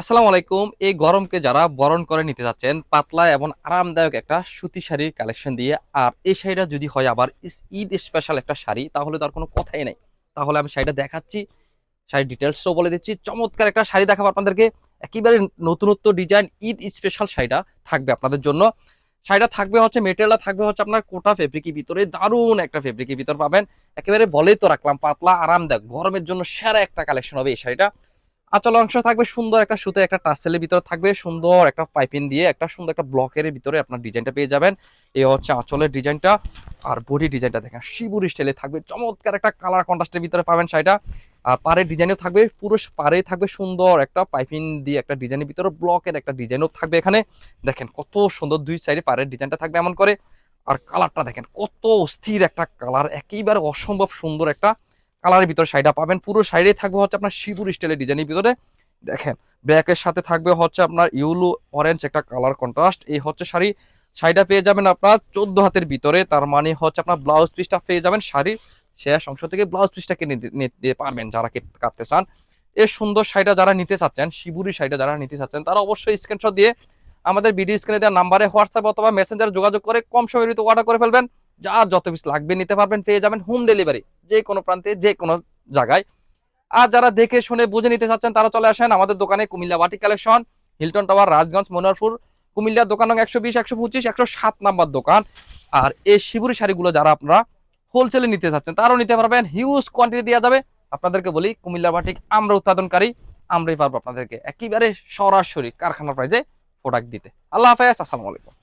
আসসালামু আলাইকুম। এই গরমকে যারা বরণ করে নিতে যাচ্ছেন, পাতলা এবং আরামদায়ক একটা সুতি শাড়ির কালেকশন দিয়ে, আর এই শাড়িটা যদি হয় আবার ঈদ স্পেশাল একটা শাড়ি, তাহলে তার কোনো কথাই নেই। তাহলে আমি শাড়িটা দেখাচ্ছি, শাড়ির ডিটেলসটাও বলে দিচ্ছি। চমৎকার একটা শাড়ি দেখাবো আপনাদেরকে। একেবারে নতুনত্ব ডিজাইন ঈদ স্পেশাল শাড়িটা থাকবে আপনাদের জন্য। শাড়িটা থাকবে হচ্ছে মেটেরিয়ালটা থাকবে হচ্ছে আপনার কোটা ফেব্রিকের ভিতরে। দারুণ একটা ফেব্রিকের ভিতর পাবেন। একেবারে বলেই তো রাখলাম, পাতলা, আরামদায়ক, গরমের জন্য সেরা একটা কালেকশন হবে এই শাড়িটা। আঁচল অংশ থাকবে সুন্দর একটা সুতে, একটা টাসেলের ভিতরে থাকবে সুন্দর একটা পাইপিং দিয়ে একটা সুন্দর একটা ব্লকের ভিতরে আপনার ডিজাইনটা পেয়ে যাবেন। এই হচ্ছে আঁচলের ডিজাইনটা আর বডি ডিজাইনটা দেখেন, শিবুরি স্টাইলে থাকবে, চমৎকার একটা কালার কন্ট্রাস্টের ভিতরে পাবেন শাড়িটা। আর পাড়ের ডিজাইনও থাকবে, পুরো পাড়ে থাকবে সুন্দর একটা পাইপিং দিয়ে একটা ডিজাইনের ভিতরে, ব্লকের একটা ডিজাইনও থাকবে এখানে। দেখেন কত সুন্দর দুই সাইডে পাড়ের ডিজাইনটা থাকবে এমন করে। আর কালারটা দেখেন কত অস্থির একটা কালার একেবারে অসম্ভব সুন্দর একটা কালারের ভিতরে শাড়িটা পাবেন। পুরো শাড়ি থাকবে হচ্ছে আপনার শিবুর স্টাইলের ডিজাইনের ভিতরে। দেখেন ব্ল্যাকের সাথে থাকবে হচ্ছে আপনার ইউলো অরেঞ্জ একটা কালার কন্ট্রাস্ট এই হচ্ছে শাড়ি। শাড়িটা পেয়ে যাবেন আপনার চোদ্দ হাতের ভিতরে। তার মানে হচ্ছে আপনার ব্লাউজ পিসটা পেয়ে যাবেন শাড়ির শেষ অংশ থেকে ব্লাউজ পিসটাকে নিতে পারবেন যারা কাটতে চান। এই সুন্দর শাড়িটা যারা নিতে চাচ্ছেন, শিবুরি শাড়িটা যারা নিতে চাচ্ছেন, তারা অবশ্যই স্ক্রিনশট দিয়ে আমাদের ভিডিও স্ক্রিনে দেওয়া নাম্বারে হোয়াটসঅ্যাপ অথবা মেসেঞ্জারে যোগাযোগ করে কম সময়ের ভিতরে অর্ডার করে ফেলবেন। যা যত পিস লাগবে নিতে পারবেন, পেয়ে যাবেন হোম ডেলিভারি যে কোনো প্রান্তে, যে কোনো জায়গায়। আর যারা দেখে শুনে বুঝে নিতে চাচ্ছেন, তারা চলে আসেন আমাদের দোকানে কুমিল্লা বাটি collection Hilton tower Rajganj Monoharpur কুমিল্লার দোকান একশো বিশ, একশো পঁচিশ, একশো সাত নাম্বার দোকান। আর এই শিবুরি শাড়িগুলো যারা আপনারা হোলসেলে নিতে চাচ্ছেন, তারাও নিতে পারবেন। হিউজ কোয়ান্টিটি দেওয়া যাবে। আপনাদেরকে বলি, কুমিল্লা বাটিক আমরা উৎপাদনকারী, আমরাই পারব আপনাদেরকে একেবারে সরাসরি কারখানার প্রাইজে প্রোডাক্ট দিতে। আল্লাহ হাফেজ, আসসালামু আলাইকুম।